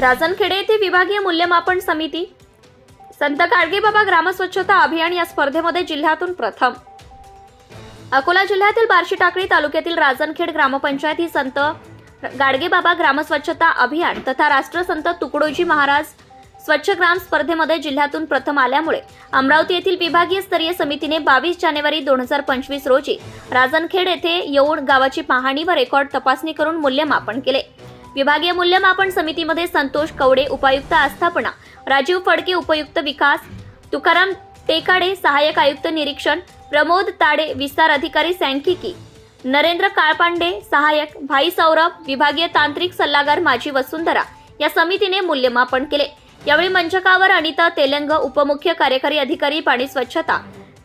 राजनखेडे येथे विभागीय मूल्यमापन समिती. संत गाडगेबाबा ग्रामस्वच्छता अभियान या स्पर्धेमध्ये जिल्ह्यातून प्रथम. अकोला जिल्ह्यातील बार्शी टाकळी तालुक्यातील राजनखेड ग्रामपंचायत ही संत गाडगेबाबा ग्रामस्वच्छता अभियान तथा राष्ट्रसंत तुकडोजी महाराज स्वच्छ ग्राम स्पर्धेमध्ये जिल्ह्यातून प्रथम आल्यामुळे अमरावती येथील विभागीय स्तरीय समितीने बावीस जानेवारी दोन हजार पंचवीस रोजी राजनखेड येथे येऊन गावाची पाहणी व रेकॉर्ड तपासणी करून मूल्यमापन केले. विभागीय मूल्यमापन समितीमध्ये संतोष कवडे उपायुक्त आस्थापना राजीव फडके उपयुक्त विकास तुकाराम टेकाडे सहाय्यक आयुक्त निरीक्षण प्रमोद ताडे विस्तार अधिकारी सांख्यिकी नरेंद्र काळपांडे सहाय्यक भाई सौरभ विभागीय तांत्रिक सल्लागार माजी वसुंधरा या समितीने मूल्यमापन केले. यावेळी मंचकावर अनिता तेलंग उपमुख्य कार्यकारी अधिकारी पाणी स्वच्छता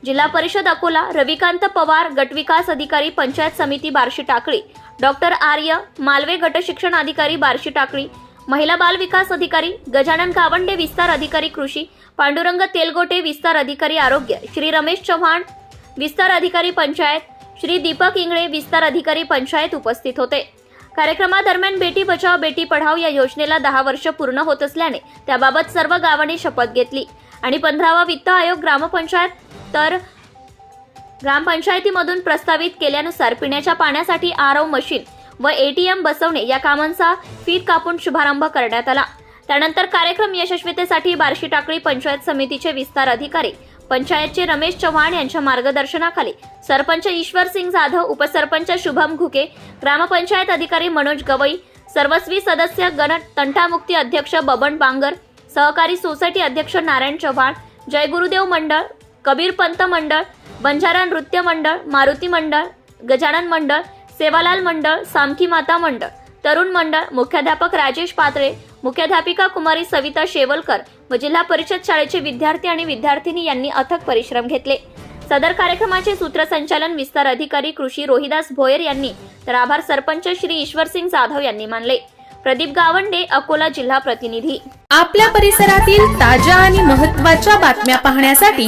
जिल्हा परिषद अकोला रविकांत पवार गटविकास अधिकारी पंचायत समिती बार्शी टाकळी. डॉक्टर आर्य मालवे गट शिक्षण अधिकारी बार्शी टाकळी. महिला बाल विकास अधिकारी गजानन गावंडे विस्तार अधिकारी कृषी पांडुरंग तेलगोटे विस्तार अधिकारी आरोग्य श्री रमेश चव्हाण विस्तार अधिकारी पंचायत श्री दीपक इंगळे विस्तार अधिकारी पंचायत उपस्थित होते. कार्यक्रमादरम्यान बेटी बचाव बेटी पढाव या योजनेला दहा वर्ष पूर्ण होत असल्याने त्याबाबत सर्व गावांनी शपथ घेतली आणि पंधरावा वित्त आयोग ग्रामपंचायत तर ग्रामपंचायतीमधून प्रस्तावित केल्यानुसार पिण्याच्या पाण्यासाठी आरओ मशीन व एटीएम बसवणे या कामांचा फीत कापून शुभारंभ करण्यात आला. त्यानंतर कार्यक्रम यशस्वीतेसाठी बार्शी टाकळी पंचायत समितीचे विस्तार अधिकारी पंचायतचे रमेश चव्हाण यांच्या मार्गदर्शनाखाली सरपंच ईश्वर सिंग जाधव उपसरपंच शुभम घुके ग्रामपंचायत अधिकारी मनोज गवई सर्वस्वी सदस्य गण तंटामुक्ती अध्यक्ष बबन बांगर सहकारी सोसायटी अध्यक्ष नारायण चव्हाण जय गुरुदेव मंडळ कबीर पंत मंडळ बंजारा नृत्य मंडळ मारुती मंडळ गजानन मंडळ सेवालाल मंडळ सामखी माता मंडळ तरुण मंडळ मुख्याध्यापक राजेश पात्रे मुख्याध्यापिका कुमारी सविता शेवलकर व जिल्हा परिषद शाळेचे विद्यार्थी आणि विद्यार्थिनी यांनी अथक परिश्रम घेतले. सदर कार्यक्रमाचे सूत्रसंचालन विस्तार अधिकारी कृषी रोहिदास भोयर यांनी तर आभार सरपंच श्री ईश्वरसिंग जाधव यांनी मानले. प्रदीप गावंडे अकोला जिल्हा प्रतिनिधी. आपल्या परिसरातील ताज्या आणि महत्त्वाच्या बातम्या पाहण्यासाठी